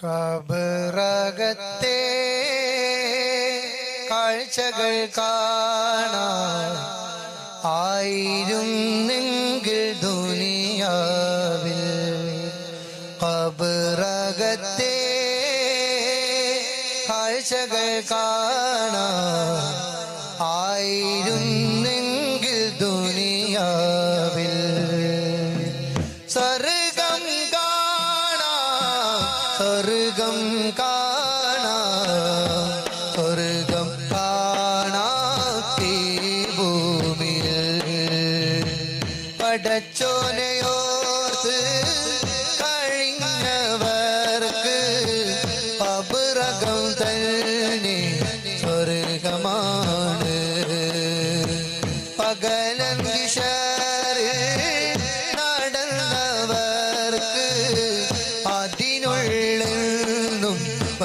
ഖബറകത്തെ കാഴ്ചകൾ കാണാൻ ആയിരുന്നെങ്കിൽ ദുനിയാവിൽ ഖബറകത്തെ കാഴ്ചകൾ കാണാൻ ആയിരുന്നെങ്കിൽ കാണാം സ്വർഗം കാണാം സ്വർഗം കാണാത്തി ഭൂമിയിൽ പടച്ചോനയോർത്ത്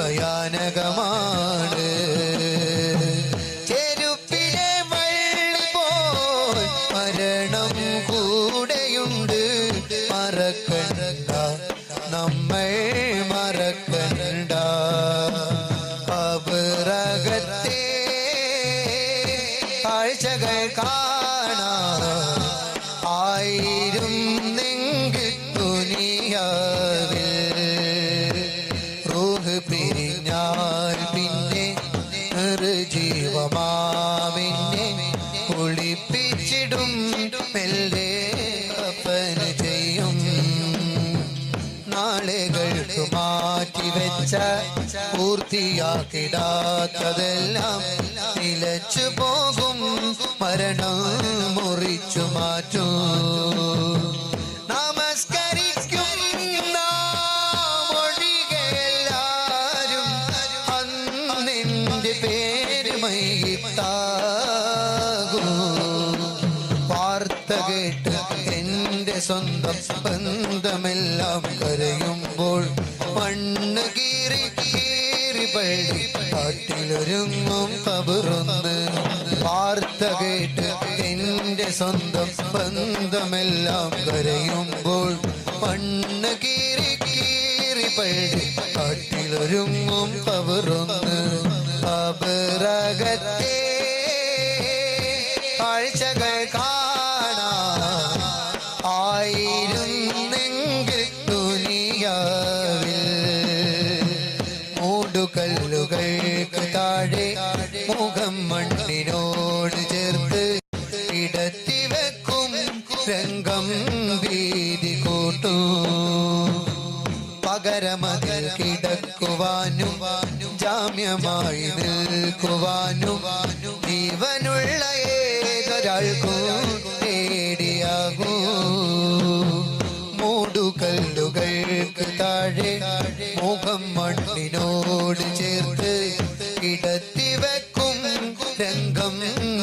ഭയാനകമാണ്. ചെരുപ്പിലെ വള്ളി പോൽ മരണം കൂടെയുണ്ട്. മറക്കണ്ട നമ്മൾ മറക്കണ്ട. അപറകത്തെ കാഴ്ചകൾ കാണാൻ നിർജീവമാവിനെ കുളിപ്പിച്ചിടും മെല്ലെ കപ്പന് ചെയ്യും. നാളുകൾക്ക് മാറ്റിവെച്ച പൂർത്തിയാക്കിടാത്തതെല്ലാം നിലച്ചു പോകും മരണം മുറിച്ചു മാറ്റൂ. വാർത്ത കേട്ട് എന്റെ സ്വന്തം ബന്ധമെല്ലാം കരയുമ്പോൾ മണ്ണ് കീറി കീറി പഴി കാട്ടിലൊരുങ്ങും കബറൊന്ന്. വാർത്ത കേട്ട് എന്റെ സ്വന്തം ബന്ധമെല്ലാം കരയുമ്പോൾ മണ്ണ് കീറി കീറി പഴി കാട്ടിലൊരുങ്ങും കബറൊന്ന്. കബറകത്തെ മൂടുകല്ലുകൾക്ക് താഴെ മുഖം മണ്ണിനോട് ചേർത്ത് ഇടത്തി വെക്കും. രംഗം ഭീതി കൂട്ടൂ. പകരമതിൽ കിടക്കുവാനും ജാമ്യമായി നിൽക്കുവാനും ജീവനുള്ള ഏതൊരാൾക്കും കിടത്തി വെക്കും രംഗം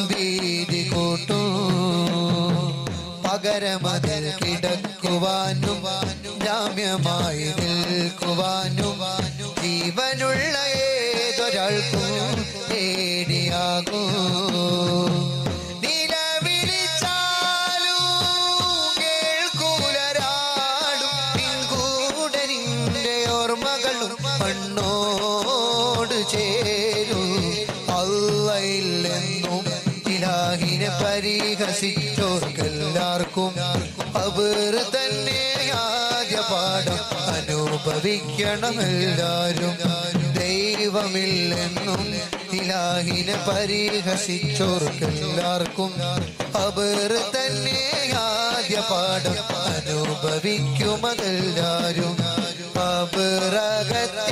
വീതി കൂട്ടൂ. പകരമതിൽ കിടക്കുവാനും ജാമ്യമായി നിൽക്കുവാനും ജീവനുള്ള ഏതൊരാൾക്കും പേടിയാകൂ. ഇലാഹിനെ പരിഹസിച്ചോർക്കെല്ലാവർക്കും അവർ തന്നെ ആദ്യ പാഠം. അനുഭവിക്കണം എല്ലാരും ദൈവമില്ലെന്നും ഇലാഹിനെ പരിഹസിച്ചോർക്കെല്ലാവർക്കും അവർ തന്നെ ആദ്യ പാഠം. അനുഭവിക്കുമതെല്ലാരും അപറകത്തെ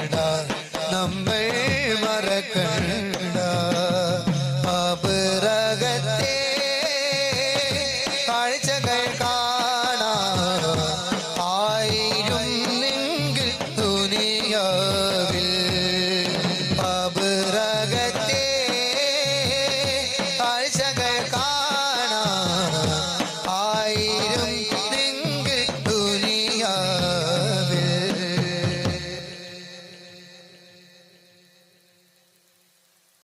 മറക്കണ്ട അപരകത്തെ